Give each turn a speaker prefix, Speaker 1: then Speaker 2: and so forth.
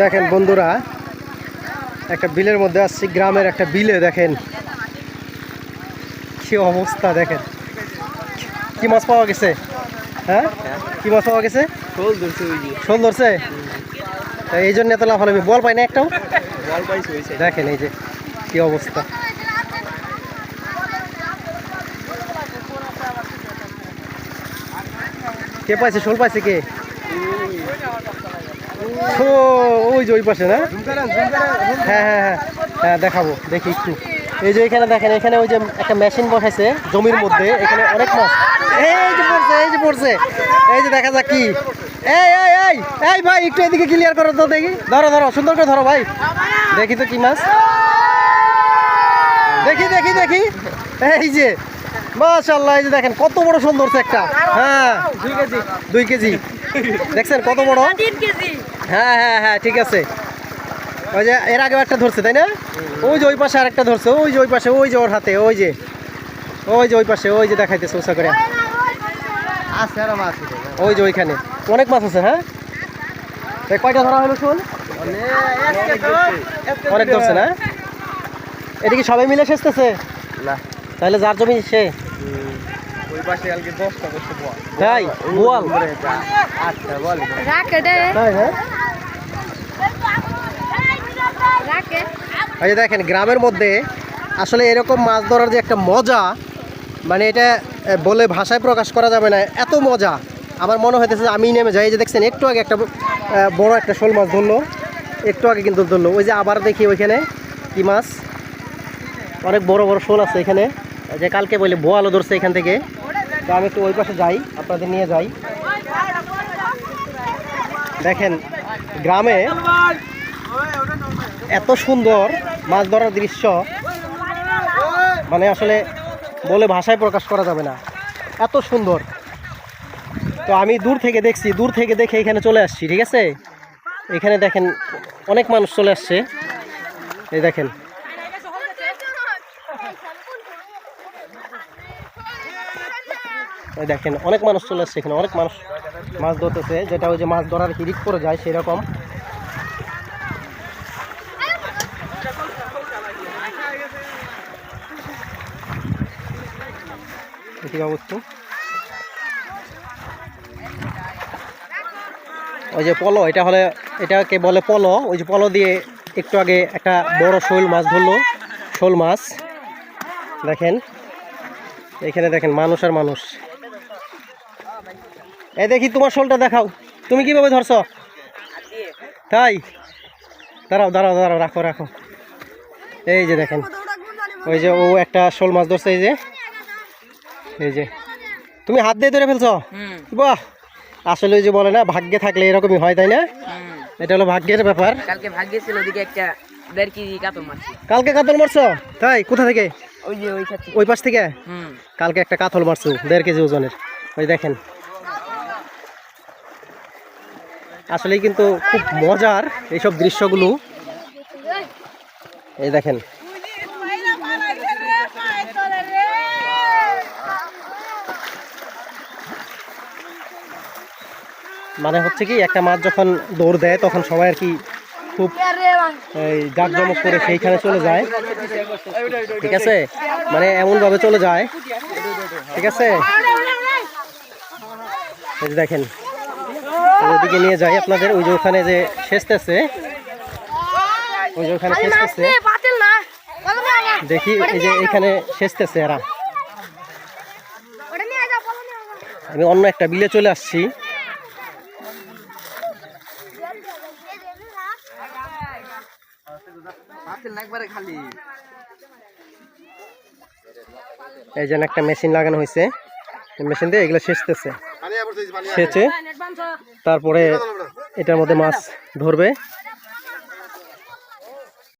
Speaker 1: দেখেন বন্ধুরা একটা বিলের মধ্যে আসছি গ্রামের একটা বিলে দেখেন। কি অবস্থা দেখেন। কি মাছ পাওয়া গেছে? হ্যাঁ? কি মাছ পাওয়া গেছে?
Speaker 2: শোল ধরছে
Speaker 1: এই জন্য এত লাফালাফি। বল পাই না একটাও? দেখেন এই যে কি অবস্থা। কে পাইছে? শোল পাইছে কে? ও, ওই যে ওই পাশে না? হ্যাঁ হ্যাঁ হ্যাঁ। হ্যাঁ দেখাবো, দেখি একটু। এই যে এখানে দেখেন, এখানে ওই যে একটা মেশিন বসাইছে জমির মধ্যে, এখানে অনেক মাছ। এই যে পড়ছে, এই যে পড়ছে। এই যে দেখা যাক কি। এই এই এই এই ভাই, একটু এদিকে ক্লিয়ার করো তো দেখি। ধরো ধরো, সুন্দর করে ধরো ভাই। দেখি তো কি মাছ। দেখি দেখি দেখি। এই যে মাশাল্লাহ এই যে দেখেন, কত বড় সুন্দর একটা হ্যাঁ। দুই কেজি। দুই কেজি দেখছেন কত বড়?
Speaker 3: তিন কেজি।
Speaker 1: হ্যাঁ হ্যাঁ হ্যাঁ ঠিক আছে। ওই যে এর আগেও একটা ধরছে তাই না? ওই যে ওই পাশে আরেকটা ধরছে ওই যে ওই পাশে ওই যে ওর হাতে ওই যে। ওই যে ওই পাশে ওই যে দেখাইতেছে উষা করে।
Speaker 2: আছে আর মাছ
Speaker 1: ওই যে ওইখানে। অনেক মাছ আছে হ্যাঁ? কয়টা ধরা হলো শোন? অনেক ধরছে না? এটা কি সবাই মিলে শেষতেছে
Speaker 2: না।
Speaker 1: তাহলে যার জমি সে। তাই? বোয়াল?
Speaker 2: আটটা বল।
Speaker 3: রাখে
Speaker 1: হ্যাঁ?
Speaker 3: রাখে
Speaker 1: এই দেখেন, গ্রামের মধ্যে আসলে এরকম মাছ ধরার যে একটা মজা মানে এটা বলে ভাষায় প্রকাশ করা যাবে না, এত মজা। আমার মনে হইতেছে আমি নেমে যাই যে দেখছেন, একটু আগে একটা বড় একটা শোল মাছ ধরলো, একটু আগে কিন্তু ধরলো। ওই যে আবার দেখি ওইখানে কি মাছ? অনেক বড় বড় শোল আছে এখানে। যে কালকে বলে বোয়ালও ধরছে এখান থেকে। তো আমি একটু ওই পাশে যাই, আপনাদের নিয়ে যাই। দেখেন, গ্রামে এত সুন্দর মাছ ধরার দৃশ্য। মানে আসলে বলে ভাষায় প্রকাশ করা যাবে না। এত সুন্দর। তো আমি দূর থেকে দেখছি, দূর থেকে দেখে এখানে চলে আসছি, ঠিক আছে? এখানে দেখেন অনেক মানুষ চলে আসছে। এই দেখেন। দেখেন, অনেক মানুষ চলে আসছে এখানে, অনেক মানুষ মাছ ধরতেছে। যেটা ওই যে মাছ ধরার হিরিক করে যায় সেরকম। অবস্থা ওই যে পলো, এটা হলে এটাকে বলে পলো। ওই যে পলো দিয়ে একটু আগে একটা বড় শোল মাছ ধরলো। শোল মাছ, দেখেন। এখানে দেখেন, মানুষ আর মানুষ। এই দেখি তোমার শোলটা দেখাও। তুমি কীভাবে ধরছো? তাই? দাঁড়াও দাঁড়াও দাঁড়াও, রাখো রাখো। এই যে দেখেন, ওই যে ও একটা শোল মাছ ধরছে, এই যে। এই যে। তুমি হাত দিয়ে ধরে ফেলছো? বাহ! আসলে যে বলে না ভাগ্যে থাকলে এরকমই হয় তাই না? এটা হলো ভাগ্যের ব্যাপার।
Speaker 4: কালকে ভাগ্যে ছিল ওদিকে একটা দেড় কেজি কাতল মারছি।
Speaker 1: কালকে কাতল মারছো? তাই? কোথা থেকে?
Speaker 4: ওই যে ওই
Speaker 1: ওই পাশ থেকে?
Speaker 4: হুম।
Speaker 1: কালকে একটা কাতল মারছো দেড় কেজি ওজনের। ওই দেখেন। আসলেই কিন্তু খুব মজার এইসব দৃশ্যগুলো। এই দেখেন। মানে হচ্ছে কি, একটা মাছ যখন দৌড় দেয়, তখন সবাই আর কি খুব জাঁকজমক করে সেইখানে চলে যায়। ঠিক আছে? মানে এমনভাবে চলে যায়। ঠিক আছে? দেখেন ওইদিকে নিয়ে যাই আপনাদের। ওই যে ওখানে যে সেচতেছে ওই যে ওখানে সেচতেছে দেখি, এই যে এখানে সেচতেছে এরা। আমি অন্য একটা বিলে চলে আসছি। এই যেন একটা মেশিন লাগানো হয়েছে মেশিন দিয়ে এগুলো সেচতেছে। সেচে তারপরে এটার মধ্যে মাছ ধরবে।